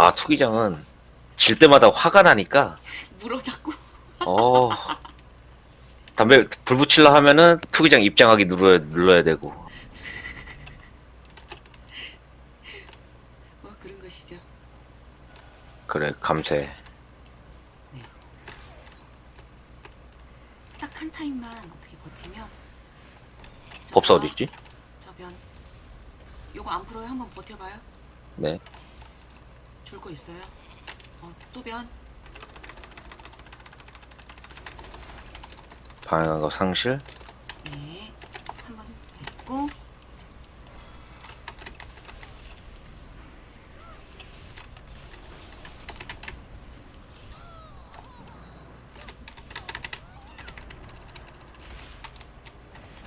아 투기장은 질 때마다 화가 나니까 물어 자꾸. 어 담배 불 붙일라 하면은 투기장 입장하기 눌러야 눌러야 되고 뭐 그런 것이죠. 그래 감세 딱 한 타임만 어떻게 버티면. 법사 어디 있지? 저변. 요거 안 풀어요? 한번 버텨봐요. 네 줄 거 있어요. 어, 또 변. 방향과 상실 네. 한 번 됐고.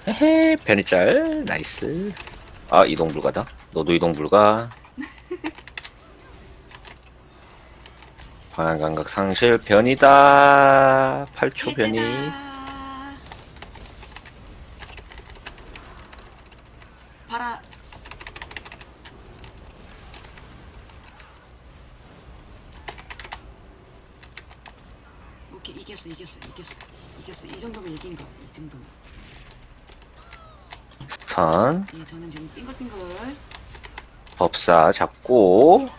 헤헤 변이 짤 나이스 아 이동 불가다 너도 이동 불가 방향 감각 상실 변이다. 8초 변이. 봐라. 오케이 이겼어 이겼어 이겼어 이겼어. 이 정도면 이긴 거야 이 정도면. 스턴 예 저는 지금 빙글빙글. 법사 잡고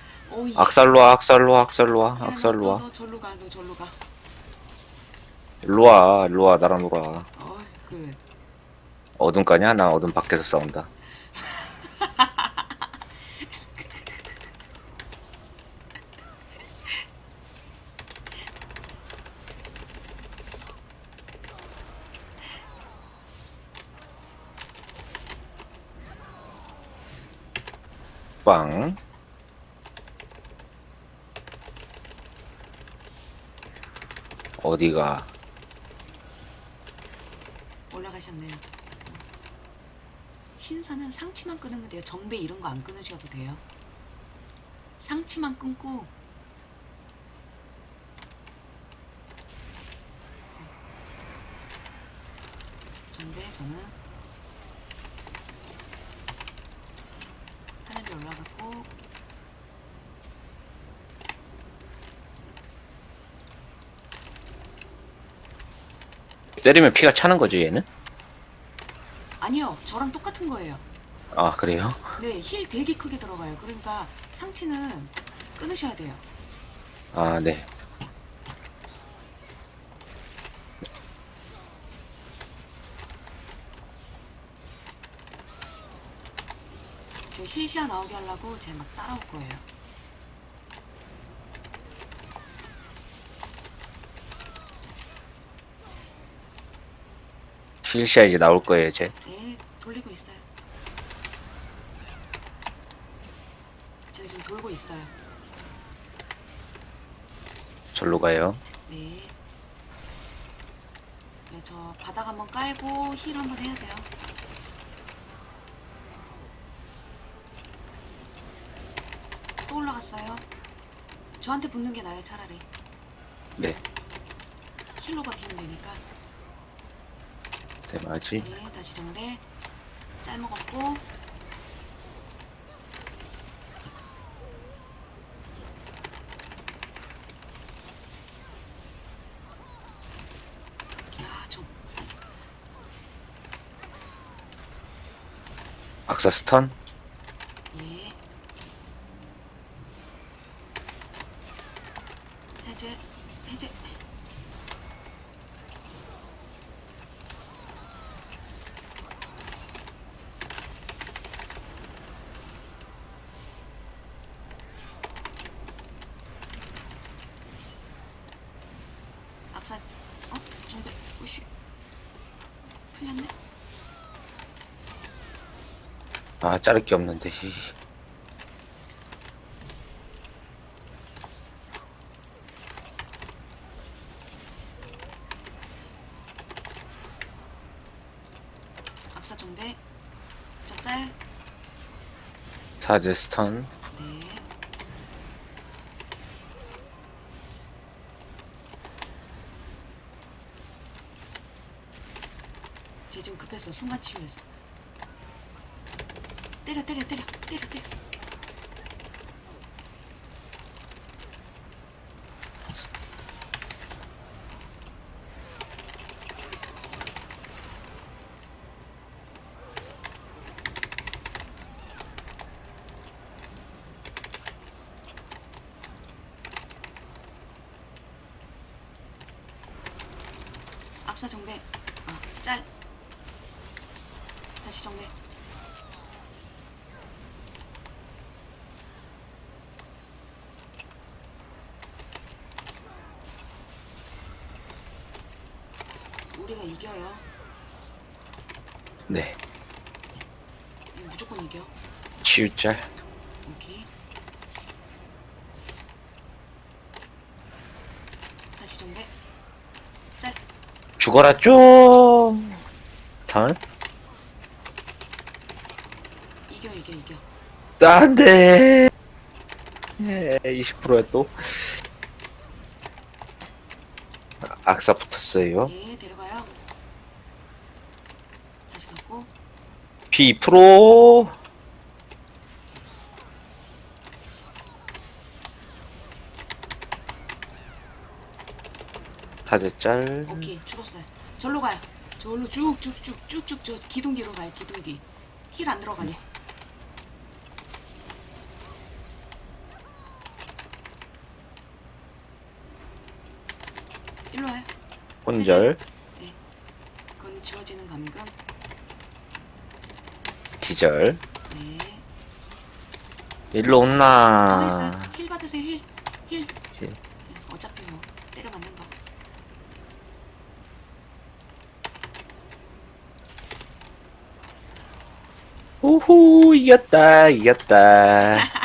악살로와 악살로와 악살로와 악살로와. 너 절로 가 너 절로 가. 일로와 일로와 나랑 놀아. 어 그. 어둠 까냐? 나 어둠 밖에서 싸운다. 빵 어디가? 올라가셨네요. 신사는 상치만 끊으면 돼요. 정배 이런 거 안 끊으셔도 돼요. 상치만 끊고. 정배 저는 하늘에 올라갔고 때리면 피가 차는 거지 얘는? 아니요 저랑 똑같은 거예요 아 그래요? 네 힐 되게 크게 들어가요 그러니까 상치는 끊으셔야 돼요 아 네. 저 힐시야 나오게 하려고 제막 따라올 거예요 실시야 이제 나올 거예요 이제. 네 돌리고 있어요 제가 지금 돌고 있어요 절로 가요. 네. 네, 저 바닥 한번 깔고 힐 한번 해야 돼요. 또 올라갔어요. 저한테 붙는 게 나아요, 차라리. 네. 힐로 버티면 되니까. 대마지. 네, 다시 정례. 짤 먹었고. 야, 좀 악사 스턴. 예. 해제, 해제. 악사, 어? 정배, 오씨. 풀렸네? 아 자를 게 없는데. 히. 악사 정배. 짭짤. 사제 스턴. 있어. 순간 치유해서. 때려 때려 때려. 때려 때려. 압사 정배. 아, 짤. 다시 정배. 우리가 이겨요. 네. 이거 무조건 이겨. 치유짤. 오케이. 다시 정배. 짤. 죽어라 좀. 턴. 이겨 이겨 이겨. 안 돼. 예, 20%야 또. 악사 붙었어요. 예, 데려가요. 다시 갖고. 피 2%. 타제짤. 오케이, 죽었어요. 절로 가요. 절로 쭉쭉쭉쭉쭉 저 기둥 뒤로 가요. 기둥 뒤. 힐 안 들어가게. 일로 와요. 혼절. 그건 지워지는 감금. 기절. 네. 일로 있어요. 온나. 힐 받으세요. 힐. 힐. 힐. 네, 어차피 뭐 때려 맞는 거. 우후, 이겼다, 이겼다.